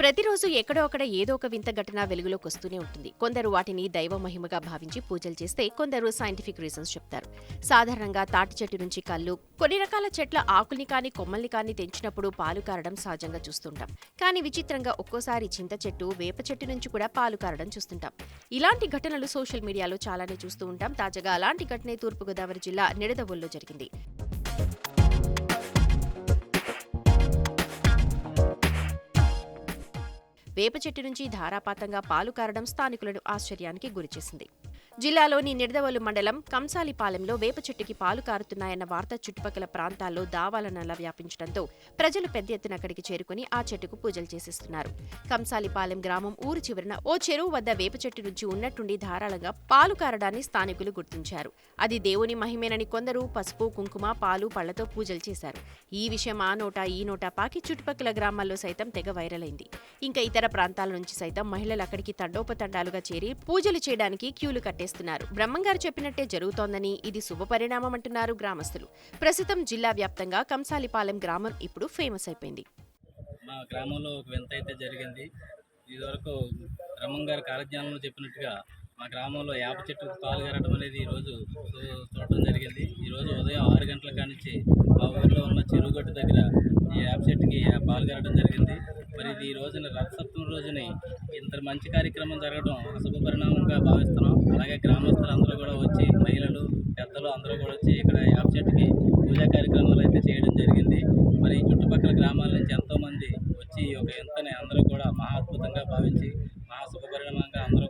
ప్రతిరోజు ఎక్కడో అక్కడ ఏదో ఒక వింత ఘటన వెలుగులోకి వస్తూనే ఉంటుంది. కొందరు వాటిని దైవ మహిమగా భావించి పూజలు చేస్తే కొందరు సైంటిఫిక్ రీజన్స్ చెప్తారు. సాధారణంగా తాటి చెట్టు నుంచి కళ్ళు కొన్ని రకాల చెట్ల ఆకుల్ని కానీ కొమ్మల్ని కానీ తెంచినప్పుడు పాలు కారడం సహజంగా చూస్తుంటాం. కానీ విచిత్రంగా ఒక్కోసారి చింత చెట్టు వేప చెట్టు నుంచి కూడా పాలు కారడం చూస్తుంటాం. ఇలాంటి ఘటనలు సోషల్ మీడియాలో చాలానే చూస్తూ ఉంటాం. తాజాగా అలాంటి ఘటనే తూర్పుగోదావరి జిల్లా నిడదవోల్లో జరిగింది. వేప చెట్టు నుంచి ధారాపాతంగా పాలు కారడం స్థానికులను ఆశ్చర్యానికి గురిచేసింది. జిల్లాలోని నిడదవోలు మండలం కంసాలిపాలెంలో వేప చెట్టుకి పాలు కారుతున్నాయన్న వార్త చుట్టుపక్కల ప్రాంతాల్లో దావాలనలా వ్యాపించడంతో ప్రజలు పెద్ద ఎత్తున అక్కడికి చేరుకుని ఆ చెట్టుకు పూజలు చేసేస్తున్నారు. కంసాలిపాలెం గ్రామం ఊరు చివరన ఓ చెరువు వద్ద వేప చెట్టు నుంచి ఉన్నట్టుండి ధారాళంగా పాలు కారడాన్ని స్థానికులు గుర్తించారు. అది దేవుని మహిమేనని కొందరు పసుపు కుంకుమ పాలు పళ్ళతో పూజలు చేశారు. ఈ విషయం ఆ నోట ఈ నోట పాకి చుట్టుపక్కల గ్రామాల్లో సైతం తెగ వైరల్ అయింది ఇంకా ఇతర ప్రాంతాల నుంచి సైతం మహిళలు అక్కడికి తండోపతండాలుగా చేరి పూజలు చేయడానికి క్యూలు కట్టే చేస్తున్నారు బ్రహ్మంగారు చెప్పినట్టే జరుగుతోందని ఇది శుభ పరిణామం అంటున్నారు గ్రామస్తులు. ప్రస్తుతం జిల్లా వ్యాప్తంగా కంసాలిపాలెం గ్రామం ఇప్పుడు ఫేమస్ అయిపోయింది. మా గ్రామంలో ఒక వింత అయితే జరిగింది. ఇదివరకు బ్రహ్మంగారు కాలజ్ఞానంలో చెప్పినట్టుగా మా గ్రామంలో యాప చెట్టుకు పాలు గారడం అనేది ఈరోజు చూడటం జరిగింది. ఈరోజు ఉదయం ఆరు గంటల కానించి మా ఊర్లో ఉన్న చెరువుగట్టు దగ్గర ఈ యాప చెట్టుకి పాలు గారడం జరిగింది. మరి ఇది ఈ రోజున రథసప్తమి రోజుని ఇంత మంచి కార్యక్రమం జరగడం ఒక శుభ పరిణామంగా భావిస్తాం అందరూ కూడా వచ్చి ఇక్కడ యాప్ చెట్టుకి పూజా కార్యక్రమాలు అయితే చేయడం జరిగింది. మరి చుట్టుపక్కల గ్రామాల నుంచి ఎంతోమంది వచ్చి ఒక యొక్క ఎంతని అందరూ కూడా మహా అద్భుతంగా భావించి మహా శుభపరిణామంగా అందరూ